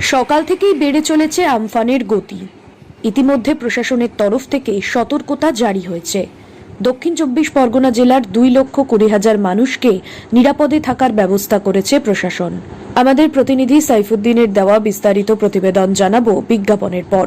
সকাল থেকেই বেড়ে চলেছে আমফানের গতি। ইতিমধ্যে প্রশাসনের তরফ থেকে সতর্কতা জারি হয়েছে। দক্ষিণ চব্বিশ পরগনা জেলার দুই লক্ষ কুড়ি হাজার মানুষকে নিরাপদে থাকার ব্যবস্থা করেছে প্রশাসন। আমাদের প্রতিনিধি সাইফুদ্দিনের দেওয়া বিস্তারিত প্রতিবেদন জানাব বিজ্ঞাপনের পর।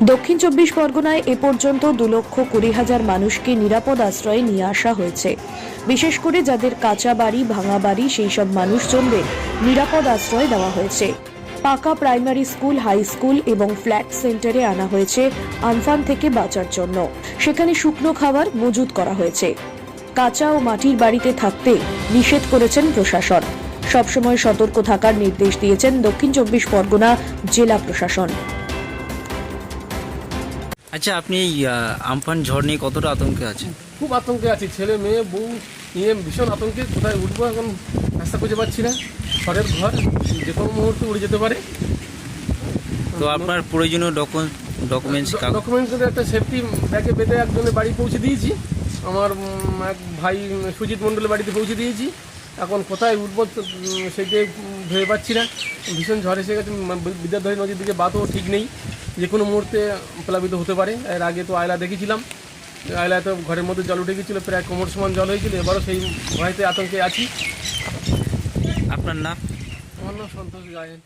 দক্ষিণ চব্বিশ পরগনায় এ পর্যন্ত দু লক্ষ কুড়ি হাজার মানুষকে নিরাপদ আশ্রয়ে নিয়ে আসা হয়েছে। বিশেষ করে যাদের কাঁচা বাড়ি, ভাঙা বাড়ি, সেই সব মানুষজনদের নিরাপদ আশ্রয় দেওয়া হয়েছে। পাকা প্রাইমারি স্কুল, হাই স্কুল এবং ফ্ল্যাট সেন্টারে আনা হয়েছে আমফান থেকে বাঁচার জন্য। সেখানে শুকনো খাবার মজুত করা হয়েছে। কাঁচা ও মাটির বাড়িতে থাকতে নিষেধ করেছেন প্রশাসন। সবসময় সতর্ক থাকার নির্দেশ দিয়েছেন দক্ষিণ চব্বিশ পরগনা জেলা প্রশাসন। আচ্ছা আপনি এই আমফান ঝড় নিয়ে কতটা আতঙ্কে আছেন? খুব আতঙ্কে আছি ছেলে মেয়ে বউ নিয়ে ভীষণ আতঙ্কে কোথায় উঠবো এখন রাস্তা খুঁজে পাচ্ছি না। ঘরের ঘর যে কোনো মুহূর্তে উড়ে যেতে পারে। তো আপনার প্রয়োজনীয় ডকুমেন্টস ডকুমেন্টস একটা সেফটি ব্যাগে বেঁধে একজনের বাড়ি পৌঁছে দিয়েছি। আমার এক ভাই সুজিত মণ্ডলের বাড়িতে পৌঁছে দিয়েছি। এখন কোথায় উঠবো সেইটাই ভেবে পাচ্ছি না। ভীষণ ঝড় এসে গেছে বিদ্যাধরী নদীর দিকে বাতও ঠিক নেই। যে কোনো মুহূর্তে প্লাবিত হতে পারে। এর আগে তো আয়লা দেখেছিলাম। আয়লা তো ঘরের মধ্যে জল উঠে গেছিল প্রায় কোমর সমান জল হয়েছিল। এবারও সেই ভয়তে আতঙ্কে আছি। আপনার নাম? আমার নাম সন্তোষ গায়েন।